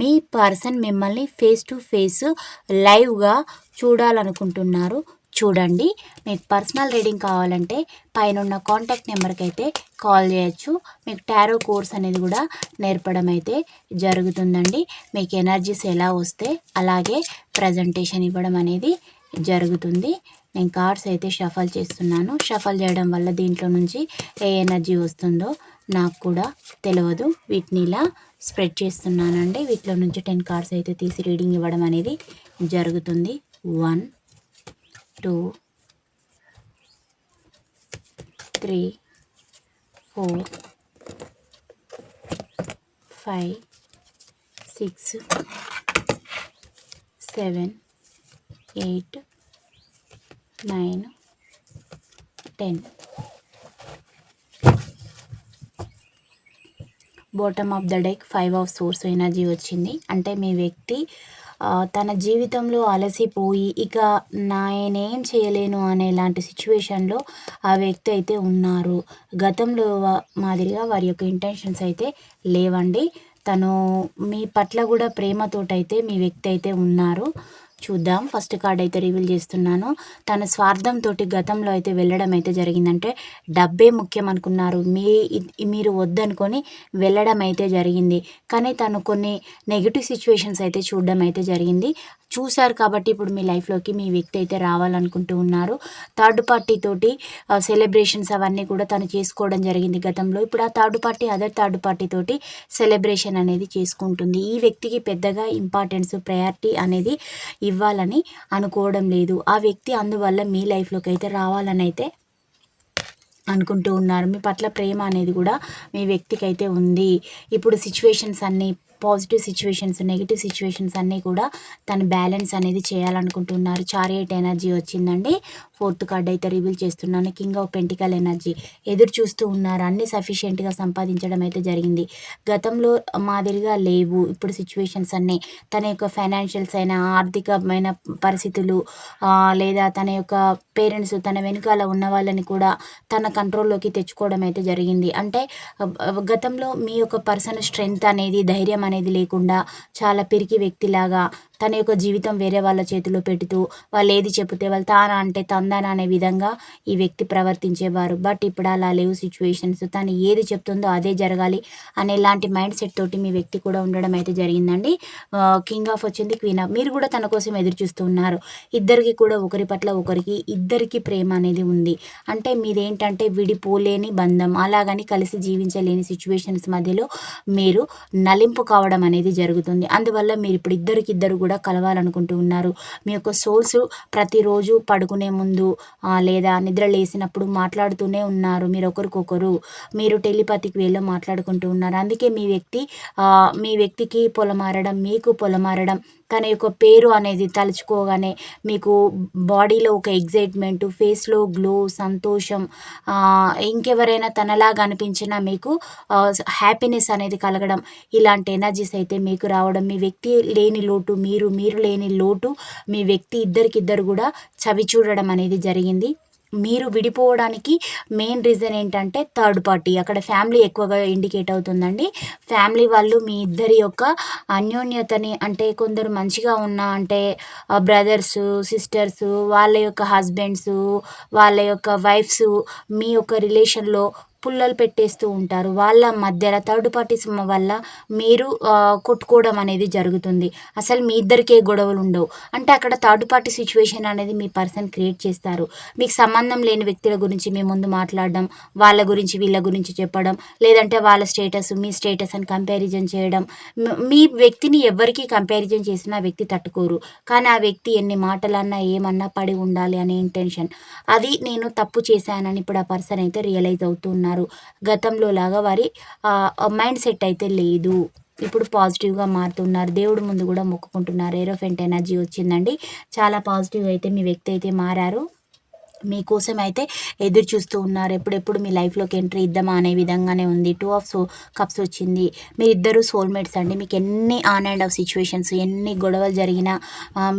మీ person మిమ్మల్ని face to face లైవ్గా చూడాలనుకుంటున్నారు. చూడండి మీకు పర్సనల్ రీడింగ్ కావాలంటే పైన ఉన్న కాంటాక్ట్ నెంబర్కి అయితే కాల్ చేయొచ్చు. మీకు టారో కోర్స్ అనేది కూడా నేర్పడం అయితే జరుగుతుందండి. మీకు ఎనర్జీస్ ఎలా వస్తే అలాగే ప్రజెంటేషన్ ఇవ్వడం అనేది జరుగుతుంది. నేను కార్డ్స్ అయితే షఫల్ చేస్తున్నాను. షఫల్ చేయడం వల్ల దీంట్లో నుంచి ఏ ఎనర్జీ వస్తుందో నాకు కూడా తెలియదు వీటిని ఇలా స్ప్రెడ్ చేస్తున్నానండి. వీటిలో నుంచి టెన్ కార్డ్స్ అయితే తీసి రీడింగ్ ఇవ్వడం అనేది జరుగుతుంది. One two three four five six seven eight nine ten. Bottom of the deck five of swords energy వచ్చింది. అంటే మీ వ్యక్తి తన జీవితంలో అలసిపోయి ఇక నేనేం చేయలేను అనేలాంటి సిచ్యువేషన్లో ఆ వ్యక్తి అయితే ఉన్నారు. గతంలో మాదిరిగా వారి యొక్క ఇంటెన్షన్స్ అయితే లేవండి. తను మీ పట్ల కూడా ప్రేమతోటైతే మీ వ్యక్తి అయితే ఉన్నారు. చూద్దాం. ఫస్ట్ కార్డ్ అయితే రివీల్ చేస్తున్నాను. తన స్వార్థంతో గతంలో అయితే వెళ్ళడం అయితే జరిగిందంటే డబ్బే ముఖ్యం అనుకున్నారు. మీ మీరు వద్దనుకొని వెళ్ళడం అయితే జరిగింది. కానీ తను కొన్ని నెగిటివ్ సిచ్యువేషన్స్ అయితే చూడడం అయితే జరిగింది. చూశారు కాబట్టి ఇప్పుడు మీ లైఫ్లోకి మీ వ్యక్తి అయితే రావాలనుకుంటూ ఉన్నారు. థర్డ్ పార్టీ తోటి సెలబ్రేషన్స్ అవన్నీ కూడా తను చేసుకోవడం జరిగింది గతంలో. ఇప్పుడు ఆ third party other third party తోటి సెలబ్రేషన్ అనేది చేసుకుంటుంది. ఈ వ్యక్తికి పెద్దగా ఇంపార్టెన్స్ ప్రయారిటీ అనేది ఇవ్వాలని అనుకోవడం లేదు. ఆ వ్యక్తి అందువల్ల మీ లైఫ్లోకి అయితే రావాలని అయితే అనుకుంటూ ఉన్నారు. మీ పట్ల ప్రేమ అనేది కూడా మీ వ్యక్తికి అయితే ఉంది. ఇప్పుడు సిచ్యువేషన్స్ అన్నీ పాజిటివ్ సిచ్యువేషన్స్ నెగిటివ్ సిచ్యువేషన్స్ అన్నీ కూడా తను బ్యాలెన్స్ అనేది చేయాలనుకుంటున్నారు. చారియట్ ఎనర్జీ వచ్చిందండి. ఫోర్త్ కార్డ్ అయితే రివీల్ చేస్తున్నాను. కింగ్ ఆఫ్ పెంటికల్ ఎనర్జీ ఎదురు చూస్తూ ఉన్నారు. అన్ని సఫిషియెంట్గా సంపాదించడం అయితే జరిగింది. గతంలో మాదిరిగా లేవు. ఇప్పుడు సిచ్యువేషన్స్ అన్నీ తన యొక్క ఫైనాన్షియల్స్ అయినా ఆర్థికమైన పరిస్థితులు లేదా తన యొక్క పేరెంట్స్ తన వెనుకాల ఉన్న వాళ్ళని కూడా తన కంట్రోల్లోకి తెచ్చుకోవడం అయితే జరిగింది. అంటే గతంలో మీ యొక్క పర్సన్ స్ట్రెంగ్త్ అనేది ధైర్యం అనేది అనేది లేకుండా చాలా పిరికి వ్యక్తిలాగా తన యొక్క జీవితం వేరే వాళ్ళ చేతిలో పెడుతూ వాళ్ళు ఏది చెబితే వాళ్ళు తానా అంటే తందాన అనే విధంగా ఈ వ్యక్తి ప్రవర్తించేవారు. బట్ ఇప్పుడు అలా లేవు సిచ్యువేషన్స్ తను ఏది చెప్తుందో అదే జరగాలి అనేలాంటి మైండ్ సెట్ తోటి మీ వ్యక్తి కూడా ఉండడం అయితే జరిగిందండి. కింగ్ ఆఫ్ వచ్చింది క్వీన్ ఆఫ్ మీరు కూడా తన కోసం ఎదురు చూస్తూ ఉన్నారు. ఇద్దరికి కూడా ఒకరి పట్ల ఒకరికి ఇద్దరికి ప్రేమ అనేది ఉంది. అంటే మీదేంటంటే విడిపోలేని బంధం అలాగని కలిసి జీవించలేని సిచ్యువేషన్స్ మధ్యలో మీరు నలింపు కావడం అనేది జరుగుతుంది. అందువల్ల మీరు ఇప్పుడు ఇద్దరికిద్దరు కూడా కూడా కలవాలనుకుంటూ ఉన్నారు. మీ యొక్క సోల్స్ ప్రతిరోజు పడుకునే ముందు లేదా నిద్ర లేసినప్పుడు మాట్లాడుతూనే ఉన్నారు. మీరు ఒకరికొకరు మీరు టెలిపతికి వెళ్ళి మాట్లాడుకుంటూ ఉన్నారు. అందుకే మీ వ్యక్తి మీ వ్యక్తికి పొలమారడం మీకు పొలమారడం తన యొక్క పేరు అనేది తలుచుకోగానే మీకు బాడీలో ఒక ఎగ్జైట్మెంట్ ఫేస్లో గ్లో సంతోషం ఇంకెవరైనా తనలాగా అనిపించినా మీకు హ్యాపీనెస్ అనేది కలగడం ఇలాంటి ఎనర్జీస్ అయితే మీకు రావడం మీ వ్యక్తి లేని లోటు మీరు మీరు లేని లోటు మీ వ్యక్తి ఇద్దరికిద్దరు కూడా చవి చూడడం అనేది జరిగింది. మీరు విడిపోవడానికి మెయిన్ రీజన్ ఏంటంటే థర్డ్ పార్టీ అక్కడ ఫ్యామిలీ ఎక్కువగా ఇండికేట్ అవుతుందండి. ఫ్యామిలీ వాళ్ళు మీ ఇద్దరి యొక్క అన్యోన్యతని అంటే కొందరు మంచిగా ఉన్న అంటే బ్రదర్స్ సిస్టర్స్ వాళ్ళ యొక్క హస్బెండ్స్ వాళ్ళ యొక్క వైఫ్స్ మీ యొక్క రిలేషన్లో పుల్లలు పెట్టేస్తూ ఉంటారు. వాళ్ళ మధ్యలో థర్డ్ పార్టీస్ వల్ల మీరు కొట్టుకోవడం అనేది జరుగుతుంది. అసలు మీ ఇద్దరికే గొడవలు ఉండవు. అంటే అక్కడ థర్డ్ పార్టీ సిచ్యువేషన్ అనేది మీ పర్సన్ క్రియేట్ చేస్తారు. మీకు సంబంధం లేని వ్యక్తుల గురించి మీ ముందు మాట్లాడడం వాళ్ళ గురించి వీళ్ళ గురించి చెప్పడం లేదంటే వాళ్ళ స్టేటస్ మీ స్టేటస్ అని కంపారిజన్ చేయడం. మీ వ్యక్తిని ఎవరికి కంపారిజన్ చేసినా వ్యక్తి తట్టుకోరు. కానీ ఆ వ్యక్తి ఎన్ని మాటలన్నా ఏమన్నా పడి ఉండాలి అనే ఇంటెన్షన్. అది నేను తప్పు చేశానని ఇప్పుడు ఆ పర్సన్ అయితే రియలైజ్ అవుతున్నారు గతంలో లాగా వారి మైండ్ సెట్ అయితే లేదు. ఇప్పుడు పాజిటివ్గా మారుతున్నారు. దేవుడు ముందు కూడా మొక్కుకుంటున్నారు. ఏరోఫెంట్ ఎనర్జీ వచ్చిందండి. చాలా పాజిటివ్ అయితే మీ వ్యక్తి అయితే మారారు. మీకోసం అయితే ఎదురు చూస్తూ ఉన్నారు. ఎప్పుడెప్పుడు మీ లైఫ్లోకి ఎంట్రీ ఇద్దామా అనే విధంగానే ఉంది. టూ ఆఫ్ సో కప్స్ వచ్చింది. మీరిద్దరు సోల్మేట్స్ అండి. మీకు ఎన్ని ఆన్ అండ్ ఆఫ్ సిచ్యువేషన్స్ ఎన్ని గొడవలు జరిగినా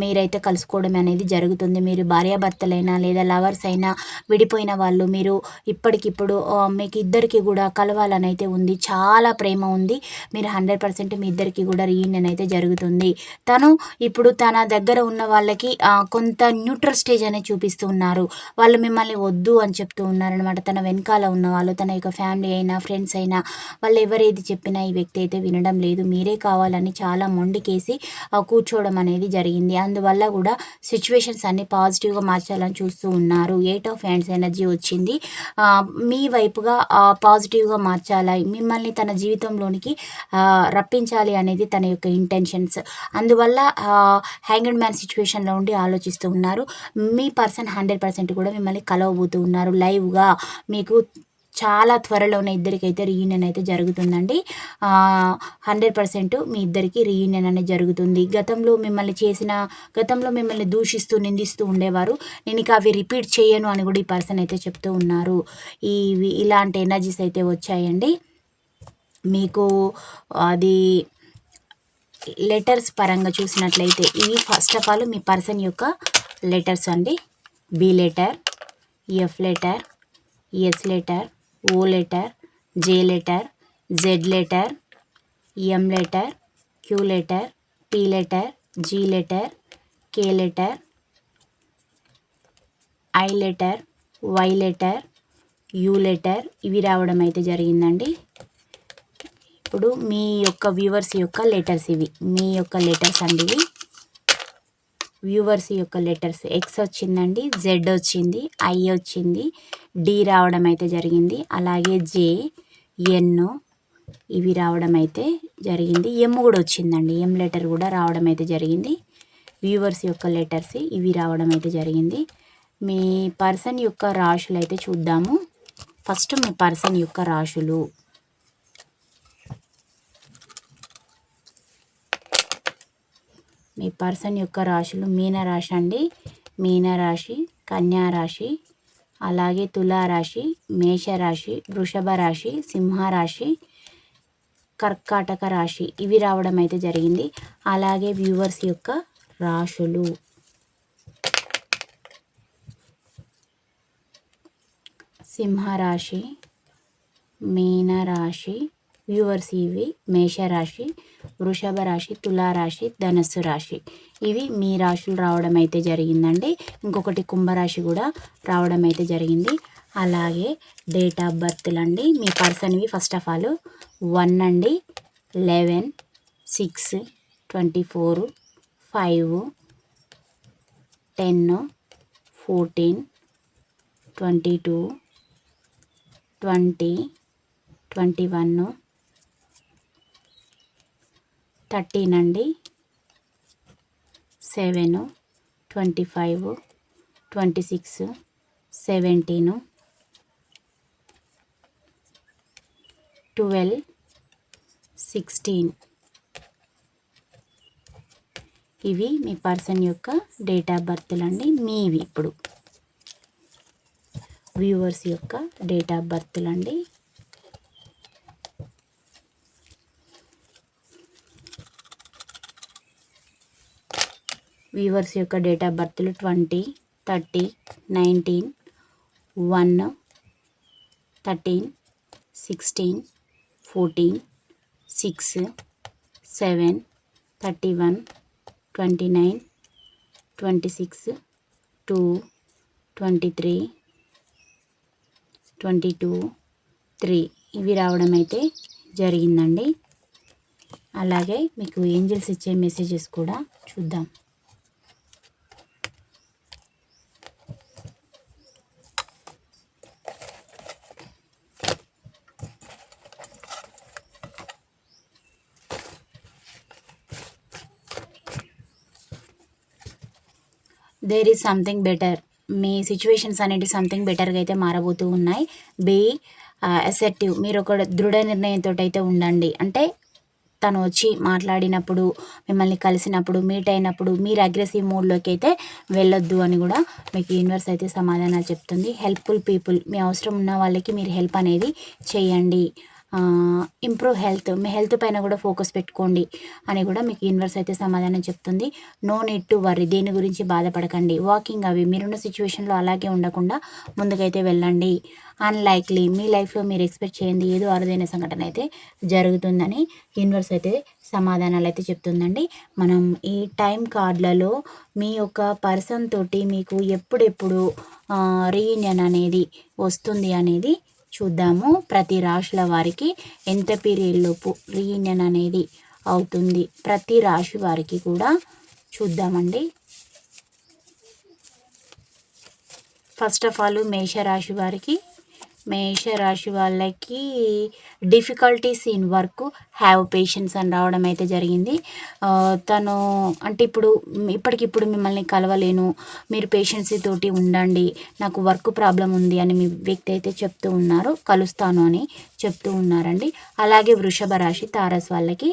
మీరైతే కలుసుకోవడం అనేది జరుగుతుంది. మీరు భార్యాభర్తలైనా లేదా లవర్స్ అయినా విడిపోయిన వాళ్ళు మీరు ఇప్పటికిప్పుడు మీకు ఇద్దరికి కూడా కలవాలని అయితే ఉంది. చాలా ప్రేమ ఉంది. మీరు హండ్రెడ్ పర్సెంట్ మీ ఇద్దరికి కూడా రీయూనియన్ అయితే జరుగుతుంది. తను ఇప్పుడు తన దగ్గర ఉన్న వాళ్ళకి కొంత న్యూట్రల్ స్టేజ్ అనేది చూపిస్తూ ఉన్నారు. వాళ్ళు మిమ్మల్ని వద్దు అని చెప్తూ ఉన్నారనమాట తన వెనకాల ఉన్న వాళ్ళు తన యొక్క ఫ్యామిలీ అయినా ఫ్రెండ్స్ అయినా వాళ్ళు ఎవరేది చెప్పినా ఈ వ్యక్తి అయితే వినడం లేదు. మీరే కావాలని చాలా మొండికేసి కూర్చోవడం అనేది జరిగింది. అందువల్ల కూడా సిచ్యువేషన్స్ అన్ని పాజిటివ్గా మార్చాలని చూస్తూ ఉన్నారు. ఎయిట్ ఆఫ్ హ్యాండ్స్ ఎనర్జీ వచ్చింది. మీ వైపుగా పాజిటివ్గా మార్చాలి? మిమ్మల్ని తన జీవితంలోనికి రప్పించాలి అనేది తన యొక్క ఇంటెన్షన్స్. అందువల్ల హ్యాంగడ్ మ్యాన్ సిచ్యువేషన్లో ఉండి ఆలోచిస్తూ ఉన్నారు. మీ పర్సన్ హండ్రెడ్ పర్సెంట్ కూడా మిమ్మల్ని కలవబోతూ ఉన్నారు. లైవ్గా మీకు చాలా త్వరలోనే ఇద్దరికైతే రీయూనియన్ అయితే జరుగుతుందండి. హండ్రెడ్ పర్సెంట్ మీ ఇద్దరికి రీయూనియన్ అనేది జరుగుతుంది. గతంలో మిమ్మల్ని చేసిన గతంలో మిమ్మల్ని దూషిస్తూ నిందిస్తూ ఉండేవారు. నేను ఇక అవి రిపీట్ చేయను అని కూడా ఈ పర్సన్ అయితే చెప్తూ ఉన్నారు. ఈ ఇలాంటి ఎనర్జీస్ అయితే వచ్చాయండి. మీకు అది లెటర్స్ పరంగా చూసినట్లయితే ఇవి ఫస్ట్ ఆఫ్ ఆల్ మీ పర్సన్ యొక్క లెటర్స్ అండి. B letter F letter S letter O letter J letter Z letter M letter Q letter P letter G letter K letter I letter Y letter U letter ఇవి రావడం అయితే జరిగిందండి. ఇప్పుడు మీ యొక్క viewers యొక్క letters ఇవి. మీ యొక్క లెటర్స్ అండి ఇవి. వ్యూవర్స్ యొక్క లెటర్స్. ఎక్స్ వచ్చిందండి జెడ్ వచ్చింది ఐ వచ్చింది డి రావడం అయితే జరిగింది. అలాగే జే ఎన్ ఇవి రావడం అయితే జరిగింది. ఎమ్ కూడా వచ్చిందండి ఎం లెటర్ కూడా రావడం అయితే జరిగింది. వ్యూవర్స్ యొక్క లెటర్స్ ఇవి రావడం అయితే జరిగింది. మీ పర్సన్ యొక్క రాశులు అయితే చూద్దాము. ఫస్ట్ మీ పర్సన్ యొక్క రాశులు. మీ పర్సన్ యొక్క రాశులు మీనరాశి అండి. మీనరాశి కన్యారాశి అలాగే తులారాశి మేషరాశి వృషభ రాశి సింహరాశి కర్కాటక రాశి ఇవి రావడం అయితే జరిగింది. అలాగే వ్యూవర్స్ యొక్క రాశులు. సింహరాశి మీనరాశి వ్యూవర్స్ ఇవి మేషరాశి వృషభ రాశి తులారాశి ధనస్సు రాశి. ఇవి మీ రాశులు రావడం అయితే జరిగిందండి. ఇంకొకటి కుంభరాశి కూడా రావడం అయితే జరిగింది. అలాగే డేట్ ఆఫ్ బర్త్లు అండి. మీ పర్సన్వి ఫస్ట్ ఆఫ్ ఆల్ వన్ అండి. Eleven six twenty four five ten fourteen twenty two twenty twenty one thirteen అండి seven twenty five twenty six seventeen twelve sixteen. ఇవి మీ పర్సన్ యొక్క డేట్ ఆఫ్ బర్త్లు అండి మీవి ఇప్పుడు. వ్యూవర్స్ యొక్క డేట్ ఆఫ్ బర్త్లు అండి వ్యూవర్స్ యొక్క date of బర్త్లు twenty thirty nineteen one thirteen sixteen fourteen six seven thirty one twenty nine twenty six two twenty three twenty two three. ఇవి రావడం అయితే జరిగిందండి. అలాగే మీకు ఏంజిల్స్ ఇచ్చే మెసేజెస్ కూడా చూద్దాం. దేర్ ఈజ్ సంథింగ్ బెటర్ మీ సిచ్యువేషన్స్ అనేవి సంథింగ్ బెటర్గా అయితే మారబోతూ ఉన్నాయి. బీ అసెప్టివ్ uh, మీరు ఒక దృఢ నిర్ణయంతో అయితే ఉండండి. అంటే తను వచ్చి మాట్లాడినప్పుడు మిమ్మల్ని కలిసినప్పుడు మీట్ అయినప్పుడు మీరు అగ్రెసివ్ మూడ్లోకి అయితే వెళ్ళొద్దు అని కూడా మీకు యూనివర్స్ అయితే సమాధానాలు చెప్తుంది. హెల్ప్ఫుల్ పీపుల్ మీ అవసరం ఉన్న వాళ్ళకి మీరు హెల్ప్ అనేది చేయండి. ఇంప్రూవ్ హెల్త్ మీ హెల్త్ పైన కూడా ఫోకస్ పెట్టుకోండి అని కూడా మీకు యూనివర్స్ అయితే సమాధానం చెప్తుంది. నో నీడ్ టు వర్రీ దేని గురించి బాధపడకండి. వాకింగ్ అవి మీరున్న సిచ్యువేషన్లో అలాగే ఉండకుండా ముందుకైతే వెళ్ళండి. అన్లైక్లీ మీ లైఫ్లో మీరు ఎక్స్పెక్ట్ చేయండి. ఏదో అరుదైన సంఘటన అయితే జరుగుతుందని యూనివర్స్ అయితే సమాధానాలు అయితే చెప్తుందండి. మనం ఈ టైం కార్డులలో మీ యొక్క పర్సన్ తోటి మీకు ఎప్పుడెప్పుడు రీయూనియన్ అనేది వస్తుంది అనేది చూద్దాము. ప్రతి రాశుల వారికి ఎంత పీరియడ్లోపు రీయూనియన్ అనేది అవుతుంది? ప్రతి రాశి వారికి కూడా చూద్దామండి. ఫస్ట్ ఆఫ్ ఆల్ మేషరాశి వారికి మేషరాశి వాళ్ళకి difficulties in work have patience అని రావడం అయితే జరిగింది. తను అంటే ఇప్పుడు ఇప్పటికిప్పుడు మిమ్మల్ని కలవలేను మీరు పేషెన్సీ తోటి ఉండండి నాకు వర్క్ ప్రాబ్లం ఉంది అని మీ వ్యక్తి అయితే చెప్తూ ఉన్నారు కలుస్తాను అని చెప్తూ ఉన్నారండి. అలాగే వృషభ రాశి తారస్ వాళ్ళకి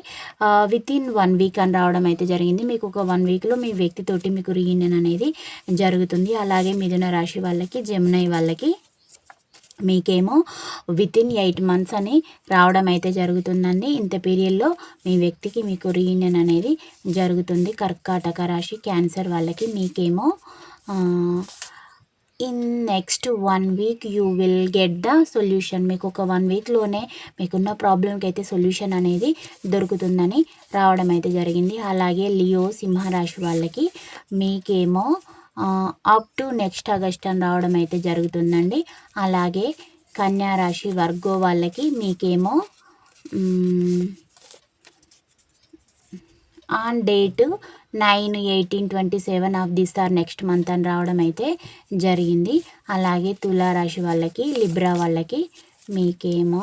విత్ ఇన్ వన్ వీక్ అని రావడం అయితే జరిగింది. మీకు ఒక వన్ వీక్లో మీ వ్యక్తితోటి మీకు రీయూనియన్ అనేది జరుగుతుంది. అలాగే మిథున రాశి వాళ్ళకి జమునై వాళ్ళకి మీకేమో విత్ ఇన్ ఎయిట్ మంత్స్ అని రావడం అయితే జరుగుతుందండి. ఇంత పీరియడ్లో మీ వ్యక్తికి మీకు రీయూనియన్ అనేది జరుగుతుంది. కర్కాటక రాశి క్యాన్సర్ వాళ్ళకి మీకేమో in next one week you will get the solution మీకు ఒక వన్ వీక్లోనే మీకున్న ప్రాబ్లంకి అయితే సొల్యూషన్ అనేది దొరుకుతుందని రావడం అయితే జరిగింది. అలాగే లియో సింహరాశి వాళ్ళకి మీకేమో అప్ టు నెక్స్ట్ ఆగస్ట్ అని రావడం అయితే జరుగుతుందండి. అలాగే కన్యారాశి వర్గో వాళ్ళకి మీకేమో on date nine eighteen twenty seven of this or next month అని రావడం అయితే జరిగింది. అలాగే తులారాశి వాళ్ళకి లిబ్రా వాళ్ళకి మీకేమో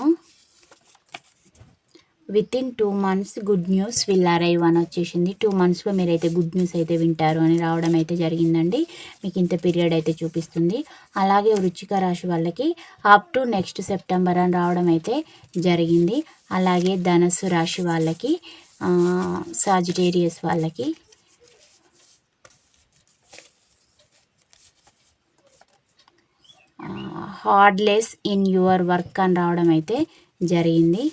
within two months good news will arrive అని వచ్చేసింది. టూ మంత్స్లో మీరైతే గుడ్ న్యూస్ అయితే వింటారు అని రావడం అయితే జరిగిందండి. మీకు ఇంత పీరియడ్ అయితే చూపిస్తుంది. అలాగే వృచ్చిక రాశి వాళ్ళకి అప్ టు నెక్స్ట్ సెప్టెంబర్ అని రావడం అయితే జరిగింది. అలాగే ధనస్సు రాశి వాళ్ళకి సాజిటేరియస్ వాళ్ళకి. హార్డ్లెస్ ఇన్ యువర్ వర్క్ అని రావడం అయితే జరిగింది.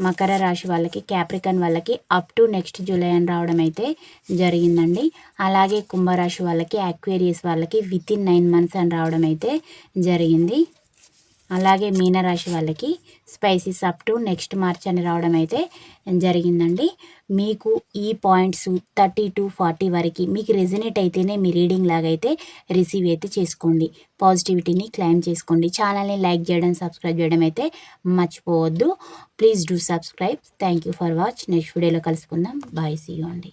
మకర రాశి వాళ్ళకి క్యాప్రికన్ వాళ్ళకి అప్ టు నెక్స్ట్ జూలై అని రావడం అయితే జరిగిందండి. అలాగే కుంభరాశి వాళ్ళకి అక్వేరియస్ వాళ్ళకి విత్ ఇన్ నైన్ మంత్స్ అని రావడం అయితే జరిగింది. అలాగే మీనరాశి వాళ్ళకి Pisces up to next March అని రావడం అయితే జరిగిందండి. మీకు ఈ పాయింట్స్ థర్టీ టు ఫార్టీ వరకు మీకు రెజినేట్ అయితేనే మీ రీడింగ్ లాగైతే రిసీవ్ అయితే చేసుకోండి. పాజిటివిటీని క్లైమ్ చేసుకోండి. ఛానల్ని లైక్ చేయడం సబ్స్క్రైబ్ చేయడం అయితే మర్చిపోవద్దు. Please do subscribe. Thank you for watch. Next వీడియోలో కలుసుకుందాం. బాయ్. సీ అండి.